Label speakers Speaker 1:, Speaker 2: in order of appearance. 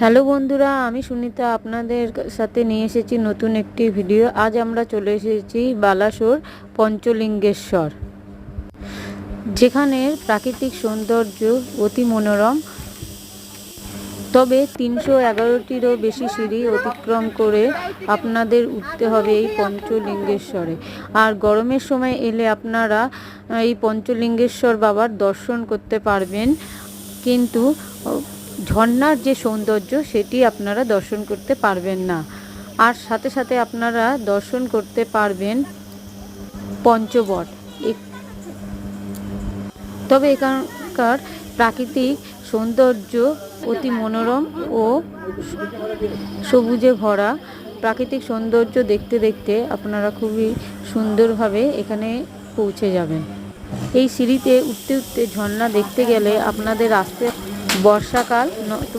Speaker 1: Hello বন্ধুরা, আমি সুনিতা আপনাদের সাথে নিয়ে এসেছি নতুন একটি ভিডিও। আজ আমরা চলে এসেছি বালাসোর পঞ্চলিঙ্গেশ্বর, যেখানে প্রাকৃতিক সৌন্দর্য অতি মনোরম। তবে তিনশো এগারোটিরও বেশি সিঁড়ি অতিক্রম করে আপনাদের উঠতে হবে এই পঞ্চলিঙ্গেশ্বরে। আর গরমের সময় এলে আপনারা এই পঞ্চলিঙ্গেশ্বর বাবার দর্শন করতে পারবেন। কিন্তু ঝর্ণার যে সৌন্দর্য, সেটি আপনারা দর্শন করতে পারবেন না। আর সাথে সাথে আপনারা দর্শন করতে পারবেন পঞ্চবট। তবে এখানকার প্রাকৃতিক সৌন্দর্য অতি মনোরম ও সবুজে ভরা। প্রাকৃতিক সৌন্দর্য দেখতে দেখতে আপনারা খুবই সুন্দরভাবে এখানে পৌঁছে যাবেন। এই সিঁড়িতে উঠতে উঠতে ঝর্ণা দেখতে গেলে আপনাদের আসতে বর্ষাকাল